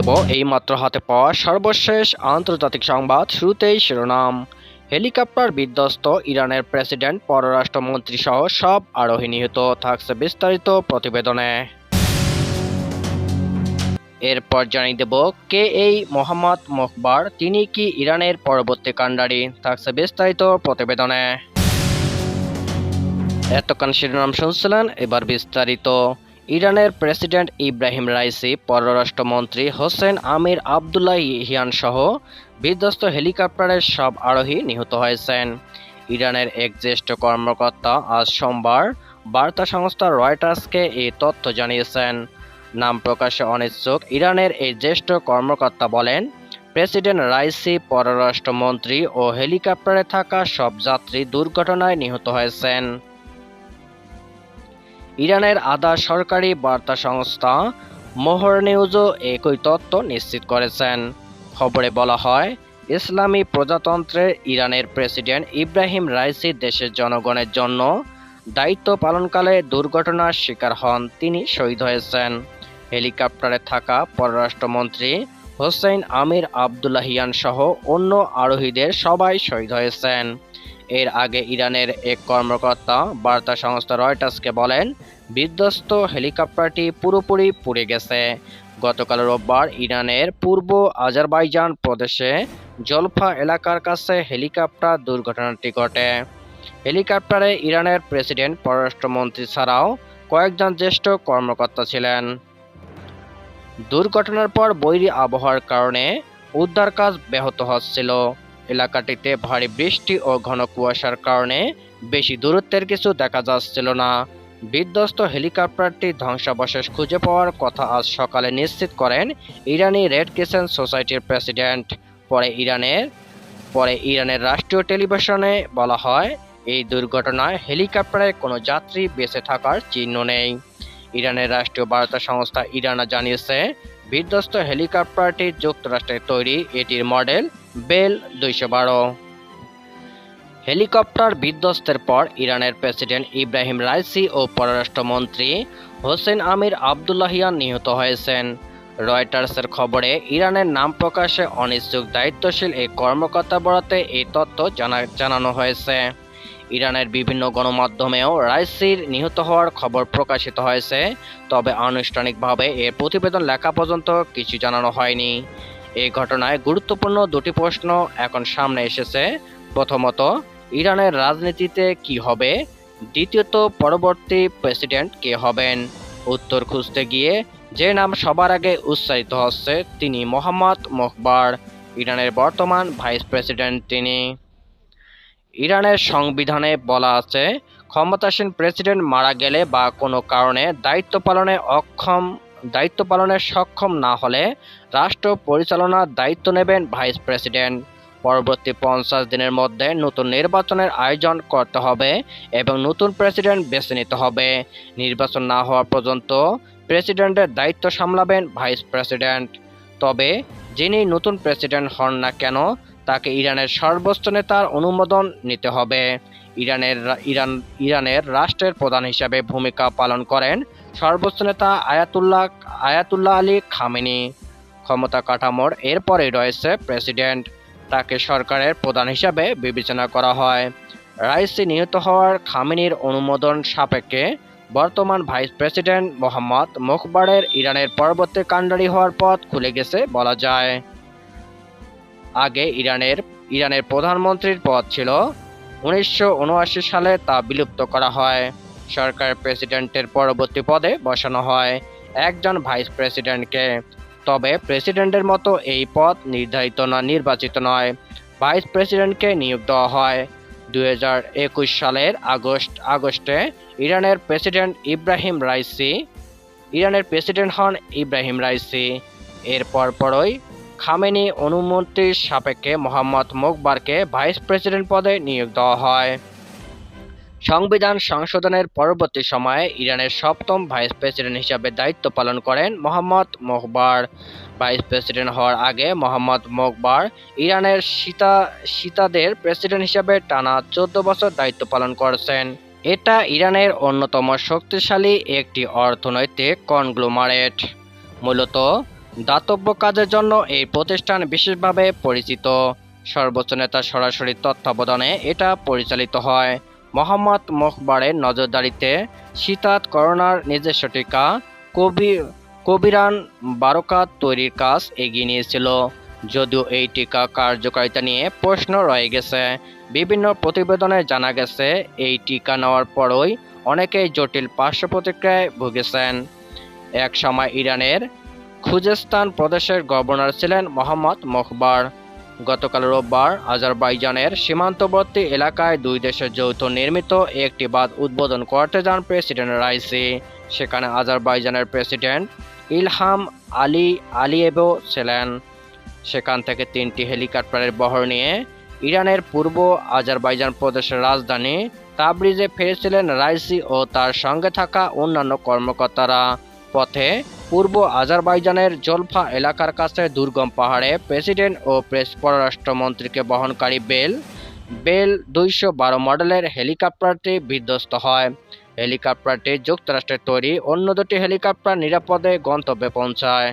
দেব এই মাত্র হাতে পাওয়া সর্বশেষ আন্তর্জাতিক সংবাদ শুরুতেই শিরোনাম। হেলিকপ্টার বিধ্বস্ত ইরানের প্রেসিডেন্ট, পররাষ্ট্রমন্ত্রী সহ সব আরোহী নিহত, থাকছে বিস্তারিত প্রতিবেদনে। এরপর জানিয়ে দেব, কে এই মোহাম্মদ মোখবার, তিনি কি ইরানের পরবর্তী কাণ্ডারি? থাকছে বিস্তারিত প্রতিবেদনে। এতক্ষণ শিরোনাম শুনছিলেন, এবার বিস্তারিত। ইরানের প্রেসিডেন্ট ইব্রাহিম রাইসি, পররাষ্ট্রমন্ত্রী হোসেন আমির আবদুল্লাহ হিয়ান সহ বিধ্বস্ত হেলিকপ্টারের সব আরোহী নিহত হয়েছেন। ইরানের এক জ্যেষ্ঠ কর্মকর্তা আজ সোমবার বার্তা সংস্থা রয়টার্সকে এই তথ্য জানিয়েছেন। নাম প্রকাশে অনিচ্ছুক ইরানের এই জ্যেষ্ঠ কর্মকর্তা বলেন, প্রেসিডেন্ট রাইসি, পররাষ্ট্রমন্ত্রী ও হেলিকপ্টারে থাকা সব যাত্রী দুর্ঘটনায় নিহত হয়েছেন। ইরানের আধা সরকারি বার্তা সংস্থা মোহর নিউজও একই তথ্য নিশ্চিত করেছেন। খবরে বলা হয়, ইসলামী প্রজাতন্ত্রের ইরানের প্রেসিডেন্ট ইব্রাহিম রাইসি দেশের জনগণের জন্য দায়িত্ব পালনকালে দুর্ঘটনার শিকার হন তিনি শহীদ হয়েছেন। হেলিকপ্টারে থাকা পররাষ্ট্রমন্ত্রী হোসেন আমির আবদুল্লাহিয়ান সহ অন্য আরোহীদের সবাই শহীদ হয়েছেন। এর আগে ইরানের এক কর্মকর্তা বার্তা সংস্থা রয়টার্সকে বলেন, বিধ্বস্ত হেলিকপ্টারটি পুরোপুরি পুড়ে গেছে। গতকাল রোববার ইরানের পূর্ব আজারবাইজান প্রদেশে জলফা এলাকার কাছে হেলিকপ্টার দুর্ঘটনাটি ঘটে। হেলিকপ্টারে ইরানের প্রেসিডেন্ট, পররাষ্ট্রমন্ত্রী ছাড়াও কয়েকজন জ্যেষ্ঠ কর্মকর্তা ছিলেন। দুর্ঘটনার পর বৈরী আবহাওয়ার কারণে উদ্ধার কাজ ব্যাহত হচ্ছিল। এলাকাটিতে ভারী বৃষ্টি ও ঘন কুয়াশার কারণে বেশি দূরত্বের কিছু দেখা যাচ্ছিল না। বিধ্বস্ত হেলিকপ্টারটি ধ্বংসাবশেষ খুঁজে পাওয়ার কথা আজ সকালে নিশ্চিত করেন ইরানি রেড ক্রিসেন্ট সোসাইটির প্রেসিডেন্ট। পরে ইরানের পরে ইরানের রাষ্ট্রীয় টেলিভিশনে বলা হয়, এই দুর্ঘটনায় হেলিকপ্টারে কোনো যাত্রী বেঁচে থাকার চিহ্ন নেই। ইরানের রাষ্ট্রীয় বার্তা সংস্থা ইরানা জানিয়েছে বিধ্বস্ত হেলিকপ্টারটি যুক্তরাষ্ট্রের তৈরি। এটির মডেল বেল দুইশো বারো। হেলিকপ্টার বিধ্বস্তের পর ইরানের প্রেসিডেন্ট ইব্রাহিম রাইসি ও পররাষ্ট্রমন্ত্রী হোসেন আমির আবদুল্লাহিয়ান নিহত হয়েছেন। রয়টার্সের খবরে ইরানের নাম প্রকাশে অনিচ্ছুক দায়িত্বশীল এই কর্মকর্তা বরাতে এই তথ্য জানা জানানো হয়েছে। ইরানের বিভিন্ন গণমাধ্যমেও রাইসির নিহত হওয়ার খবর প্রকাশিত হয়েছে, তবে আনুষ্ঠানিকভাবে এর প্রতিবেদন লেখা পর্যন্ত কিছু জানানো হয়নি। এই ঘটনায় গুরুত্বপূর্ণ দুটি প্রশ্ন এখন সামনে এসেছে। প্রথমত, ইরানের রাজনীতিতে কি হবে? দ্বিতীয়ত, পরবর্তী প্রেসিডেন্ট কে হবেন? উত্তর খুঁজতে গিয়ে যে নাম সবার আগে উচ্চারিত হচ্ছে তিনি মোহাম্মদ মোখবার, ইরানের বর্তমান ভাইস প্রেসিডেন্ট তিনি। ইরানের সংবিধানে বলা আছে, ক্ষমতাসীন প্রেসিডেন্ট মারা গেলে বা কোনো কারণে দায়িত্ব পালনে অক্ষম, দায়িত্ব পালনে সক্ষম না হলে রাষ্ট্র পরিচালনার দায়িত্ব নেবেন ভাইস প্রেসিডেন্ট। পরবর্তী পঞ্চাশ দিনের মধ্যে নতুন নির্বাচনের আয়োজন করতে হবে এবং নতুন প্রেসিডেন্ট বেছে নিতে হবে। নির্বাচন না হওয়া পর্যন্ত প্রেসিডেন্টের দায়িত্ব সামলাবেন ভাইস প্রেসিডেন্ট। তবে যিনি নতুন প্রেসিডেন্ট হন না কেন তাকে ইরানের সর্বোচ্চ নেতার অনুমোদন নিতে হবে। ইরানের ইরান ইরানের রাষ্ট্রের প্রধান হিসাবে ভূমিকা পালন করেন সর্বোচ্চ নেতা আয়াতুল্লাহ আয়াতুল্লাহ আলী খামেনি। ক্ষমতা কাঠামোর এরপরেই রয়েছে প্রেসিডেন্ট। তাকে সরকারের প্রধান হিসাবে বিবেচনা করা হয়। রাইসি নিহত হওয়ার খামেনির অনুমোদন সাপেক্ষে বর্তমান ভাইস প্রেসিডেন্ট মোহাম্মদ মুখবারের ইরানের পরবর্তী কাণ্ডারি হওয়ার পথ খুলে গেছে বলা যায়। আগে ইরানের ইরানের প্রধানমন্ত্রীর পদ ছিল। উনিশশো উনআশি সালে তা বিলুপ্ত করা হয়। সরকার প্রেসিডেন্টের পরবর্তী পদে বসানো হয় একজন ভাইস প্রেসিডেন্টকে। তবে প্রেসিডেন্টের মতো এই পদ নির্ধারিত না, নির্বাচিত নয়। ভাইস প্রেসিডেন্টকে নিয়োগ দেওয়া হয়। দু হাজার একুশ সালের আগস্ট, আগস্টে ইরানের প্রেসিডেন্ট ইব্রাহিম রাইসি, ইরানের প্রেসিডেন্ট হন ইব্রাহিম রাইসি। এর পরপরই খামেনি অনুমতির সাপেক্ষে মোহাম্মদ মোকবারকে ভাইস প্রেসিডেন্ট পদে নিয়োগ দেওয়া হয়। সংবিধান সংশোধনের পরবর্তী সময়ে ইরানের সপ্তম ভাইস প্রেসিডেন্ট হিসাবে দায়িত্ব পালন করেন মোহাম্মদ মোহবার ভাইস প্রেসিডেন্ট হওয়ার আগে মোহাম্মদ মোকবার ইরানের সীতা, সীতাদের প্রেসিডেন্ট হিসাবে টানা চোদ্দ বছর দায়িত্ব পালন করেছেন। এটা ইরানের অন্যতম শক্তিশালী একটি অর্থনৈতিক কনগ্লোমারেট। মূলত দাতব্য কাজের জন্য এই প্রতিষ্ঠান বিশেষভাবে পরিচিত। সর্বোচ্চ নেতার সরাসরি তত্ত্বাবধানে এটা পরিচালিত হয়। মোহাম্মদ মোখবারের নজরদারিতে শীতাত করোনার নিজস্ব টিকা, কবি, কবিরান বারকাত তৈরির কাজ এগিয়ে নিয়েছিল। যদিও এই টিকা কার্যকারিতা নিয়ে প্রশ্ন রয়ে গেছে। বিভিন্ন প্রতিবেদনে জানা গেছে, এই টিকা নেওয়ার পরই অনেকেই জটিল পার্শ্ব প্রতিক্রিয়ায় ভুগেছেন। এক সময় ইরানের খুজেস্তান প্রদেশের গভর্নর ছিলেন মোহাম্মদ মোখবার। গতকাল রোববার আজারবাইজানের সীমান্তবর্তী এলাকায় দুই দেশের যৌথ নির্মিত একটি বাঁধ উদ্বোধন করতে যান প্রেসিডেন্ট রাইসি। সেখানে আজারবাইজানের প্রেসিডেন্ট ইলহাম আলী আলিয়েভও ছিলেন। সেখান থেকে তিনটি হেলিকপ্টারের বহর নিয়ে ইরানের পূর্ব আজারবাইজান প্রদেশের রাজধানী তাবরিজে ফিরেছিলেন রাইসি ও তার সঙ্গে থাকা অন্যান্য কর্মকর্তারা। পথে পূর্ব আজারবাইজানের জলফা এলাকার কাছে দুর্গম পাহাড়ে প্রেসিডেন্ট ও প্রেস পররাষ্ট্রমন্ত্রীকে বহনকারী বেল বেল দুইশো বারো মডেলের হেলিকপ্টারটি বিধ্বস্ত হয়। হেলিকপ্টারটি যুক্তরাষ্ট্রের তৈরি অন্য দুটি হেলিকপ্টার নিরাপদে গন্তব্যে পৌঁছায়।